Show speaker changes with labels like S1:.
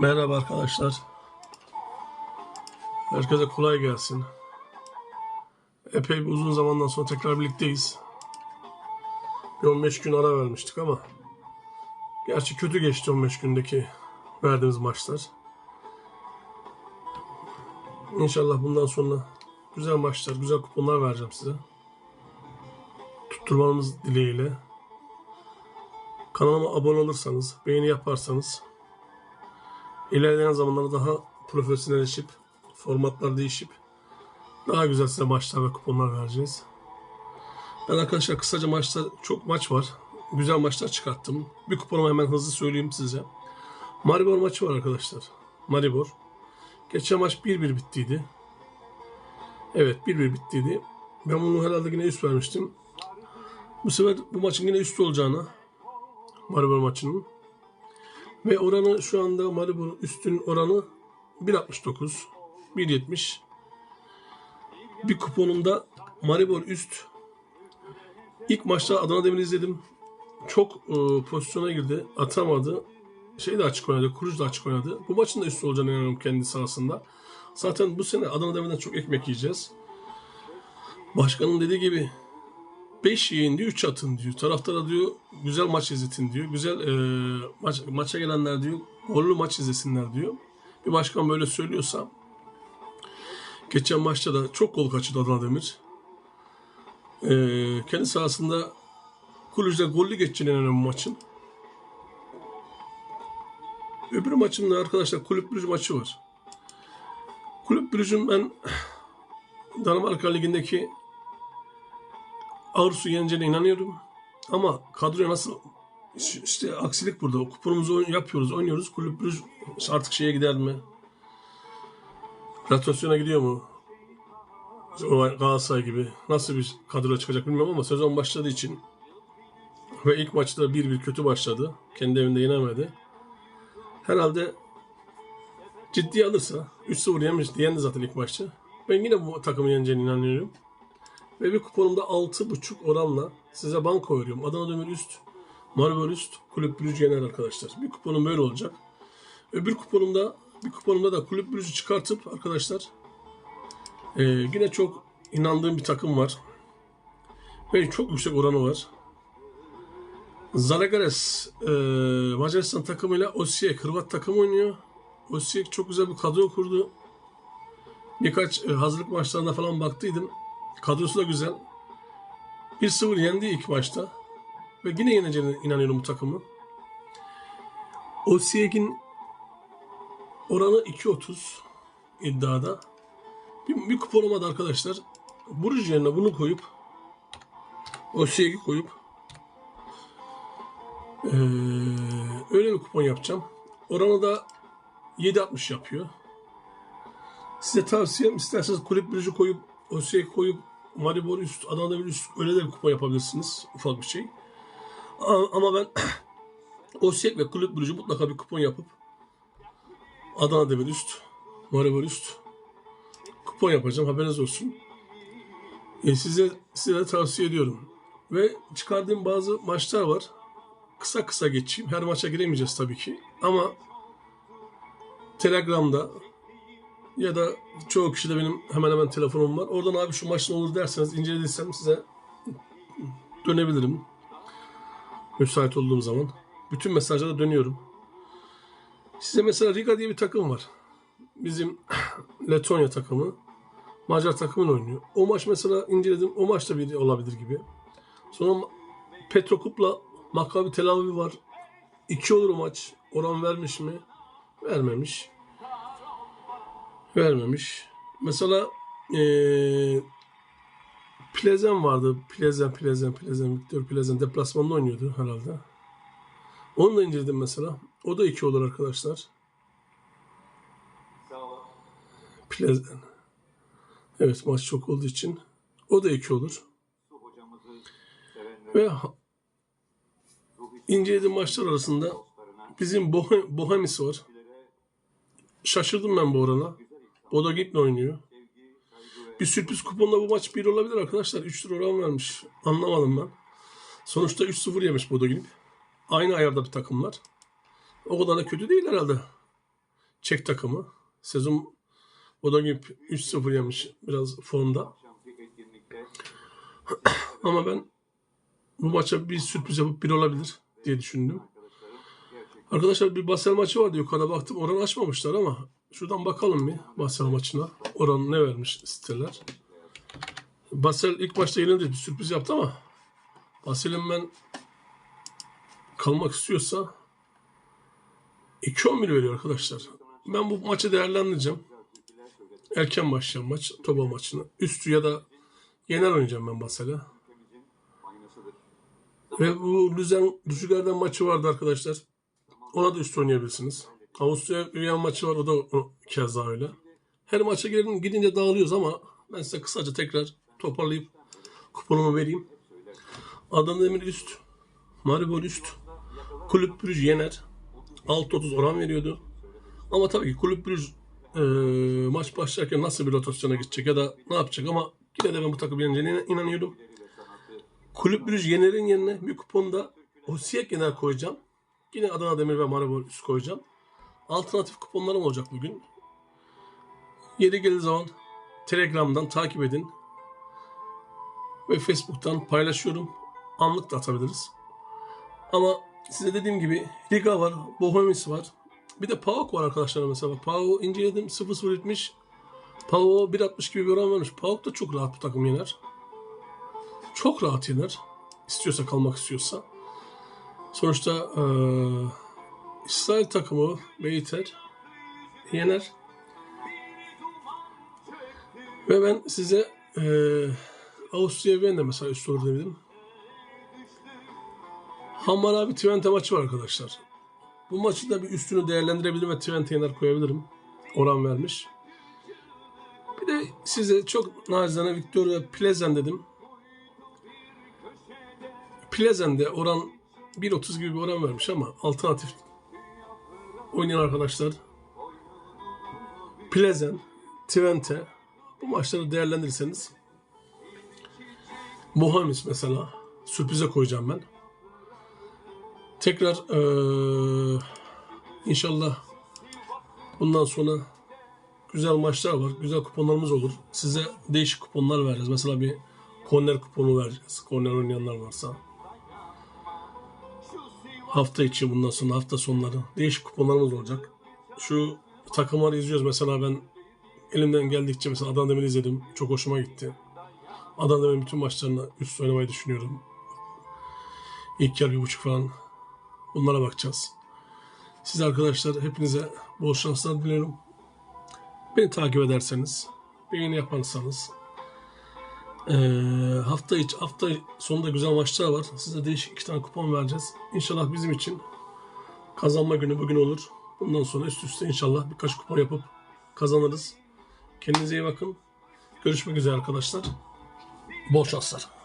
S1: Merhaba arkadaşlar. Herkese kolay gelsin. Epey bir uzun zamandan sonra tekrar birlikteyiz. Bir 15 gün ara vermiştik ama gerçi kötü geçti 15 gündeki verdiğimiz maçlar. İnşallah bundan sonra güzel maçlar, güzel kuponlar vereceğim size. Tutturmanız dileğiyle. Kanalıma abone olursanız, beğeni yaparsanız ilerleyen zamanlarda daha profesyonelleşip, formatlar değişip daha güzel size maçlar ve kuponlar vereceğiz. Ben arkadaşlar kısaca maçta çok maç var. Güzel maçlar çıkarttım. Bir kuponumu hemen hızlı söyleyeyim size. Maribor maçı var arkadaşlar. Maribor. Geçen maç 1-1 bittiydi. Evet 1-1 bittiydi. Ben bunu herhalde yine üst vermiştim. Bu sefer bu maçın yine üst olacağına Maribor maçının ve oranı şu anda Maribor üstün oranı 1.69, 1.70. Bir kuponumda Maribor üst. İlk maçta Adana Demir'i izledim. Çok e, pozisyona girdi. Atamadı. Şey de açık oynadı. Kuruç da açık oynadı. Bu maçın da üst olacağını inanıyorum kendi sahasında. Zaten bu sene Adana Demir'den çok ekmek yiyeceğiz. Başkanın dediği gibi 5 yiyin diyor, 3 atın diyor. Taraftara diyor güzel maç izletin diyor. Güzel e, maç, maça gelenler diyor gollü maç izlesinler diyor. Bir başkan böyle söylüyorsa geçen maçta da çok gol kaçırdı Adana Demir. E, kendi sahasında Kulüc'de gollü geçeceğine inanıyorum bu maçın. Öbür maçımda arkadaşlar Kulüp Brüj maçı var. Kulüp Brüj'ün ben Danimarka Ligi'ndeki Avrus'u yeneceğine inanıyorum. Ama kadroya nasıl işte aksilik burada. Kuponumuzu yapıyoruz, oynuyoruz. Kulüp Brüj artık şeye gider mi? Rotasyona gidiyor mu? Galatasaray gibi. Nasıl bir kadro çıkacak bilmiyorum ama sezon başladığı için ve ilk maçta 1-1 kötü başladı. Kendi evinde yenemedi. Herhalde ciddiye alırsa 3-0 yemiş, yendi zaten ilk maçta. Ben yine bu takımın yeneceğine inanıyorum. Ve bir kuponumda 6.5 oranla size banko veriyorum. Adana Demir üst, Maribor üst, Kulüp Brüj yener arkadaşlar. Bir kuponum böyle olacak. Öbür kuponumda bir kuponumda da Kulüp Brüj'ü çıkartıp arkadaşlar eee, yine çok inandığım bir takım var. Ve çok yüksek oranı var. Zalagares eee Macaristan takımıyla Osijek Hırvat takımı oynuyor. Osijek çok güzel bir kadro kurdu. Birkaç e, hazırlık maçlarına falan baktıydım. Kadrosu da güzel. 1-0 yendi ilk maçta. Ve yine yeneceğine inanıyorum bu takımı. Osijek'in oranı 2.30 iddiada. Bir, bir kuponuma da arkadaşlar Bruges yerine bunu koyup Osijek'i koyup eee, öyle bir kupon yapacağım. Oranı da 7.60 yapıyor. Size tavsiyem isterseniz kulüp bürücü koyup Osijek koyup Maribor üst, Adana'da bir üst öyle de bir kupa yapabilirsiniz. Ufak bir şey. A- Ama ben Osijek ve kulüp bürücü mutlaka bir kupon yapıp Adana Demir üst, Maribor üst kupon yapacağım. Haberiniz olsun. E, size, size de tavsiye ediyorum. Ve çıkardığım bazı maçlar var. Kısa kısa geçeyim. Her maça giremeyeceğiz tabii ki. Ama Telegram'da ya da çoğu kişide benim hemen hemen telefonum var. Oradan abi şu maç ne olur derseniz incelediysem size dönebilirim. Müsait olduğum zaman. Bütün mesajlara dönüyorum. Size mesela Riga diye bir takım var. Bizim Letonya takımı. Macar takımın oynuyor. O maç mesela inceledim. O maç da bir olabilir gibi. Sonra Petrokup'la Maccabi Tel Aviv var. İki olur o maç. Oran vermiş mi? Vermemiş vermemiş. Mesela eee Plezen vardı. Plezen, Plezen, Plezen, Victor Plezen deplasmanda oynuyordu herhalde. Onu da indirdim mesela. O da iki olur arkadaşlar. Plezen. Evet maç çok olduğu için. O da iki olur. Ve incelediğim maçlar arasında bizim Bohem, Bohemis var. Şaşırdım ben bu orana. Bodo Gimple oynuyor. Bir sürpriz kuponla bu maç 1 olabilir arkadaşlar. 3 lira oran vermiş. Anlamadım ben. Sonuçta 3-0 yemiş Bodo Gimple. Aynı ayarda bir takımlar. O kadar da kötü değil herhalde. Çek takımı. Sezon Bodogip 3-0 yemiş biraz formda. Ama ben bu maça bir sürpriz yapıp bir olabilir diye düşündüm. Arkadaşlar bir Basel maçı vardı yukarıda baktım oran açmamışlar ama şuradan bakalım bir Basel maçına. Oran ne vermiş siteler. Basel ilk başta yenildi bir sürpriz yaptı ama Basel'in ben kalmak istiyorsa 2-11 veriyor arkadaşlar. Ben bu maçı değerlendireceğim. Erken başlayan maç, Toba maçını. Üstü ya da yener oynayacağım ben Basel'e. Ve bu Lüzen Rüzgar'dan maçı vardı arkadaşlar. Ona da üstü oynayabilirsiniz. Avusturya Üyen maçı var o da o keza öyle. Her maça girelim gidince dağılıyoruz ama ben size kısaca tekrar toparlayıp kuponumu vereyim. Adana Demir üst. Maribor üst. Kulüp Brüj yener. 6.30 oran veriyordu. Ama tabii ki Kulüp Brüj e, maç başlarken nasıl bir rotasyona gidecek ya da ne yapacak ama yine de ben bu takım yeneceğine inanıyorum. Kulüp Brüj Yener'in yerine bir kuponda Osijek Yener koyacağım. Yine Adana Demir ve Maribor üst koyacağım. Alternatif kuponlarım olacak bugün. Yeri geldiği zaman Telegram'dan takip edin. Ve Facebook'tan paylaşıyorum. Anlık da atabiliriz. Ama size dediğim gibi Liga var, Bohemis var. Bir de PAOK var arkadaşlar mesela. PAOK inceledim 0-0 bitmiş. PAOK 1.60 gibi bir oran vermiş. PAOK da çok rahat bu takım yener. Çok rahat yener. İstiyorsa kalmak istiyorsa. Sonuçta eee İsrail takımı Beyter yener. Ve ben size eee Avusturya Viyana'da mesela üstü olur dedim. Hammarabi Twente maçı var arkadaşlar. Bu maçı da bir üstünü değerlendirebilirim ve Twente yener koyabilirim. Oran vermiş. Bir de size çok nacizane Victor ve Plezen dedim. Plezen'de oran 1.30 gibi bir oran vermiş ama alternatif oynayan arkadaşlar Plezen, Twente bu maçları değerlendirirseniz Bohemis mesela sürprize koyacağım ben. Tekrar eee, inşallah bundan sonra güzel maçlar var. Güzel kuponlarımız olur. Size değişik kuponlar vereceğiz. Mesela bir korner kuponu vereceğiz. Korner oynayanlar varsa. Hafta içi bundan sonra hafta sonları değişik kuponlarımız olacak. Şu takımları izliyoruz. Mesela ben elimden geldikçe mesela Adana Demir'i izledim. Çok hoşuma gitti. Adana Demir'in bütün maçlarını üst oynamayı düşünüyorum. İlk yarı bir buçuk falan. Bunlara bakacağız. Siz arkadaşlar hepinize bol şanslar diliyorum. Beni takip ederseniz, beğeni yaparsanız, eee, hafta iç, hafta sonunda güzel maçlar var. Size değişik iki tane kupon vereceğiz. İnşallah bizim için kazanma günü bugün olur. Bundan sonra üst üste inşallah birkaç kupon yapıp kazanırız. Kendinize iyi bakın. Görüşmek üzere arkadaşlar. Bol şanslar.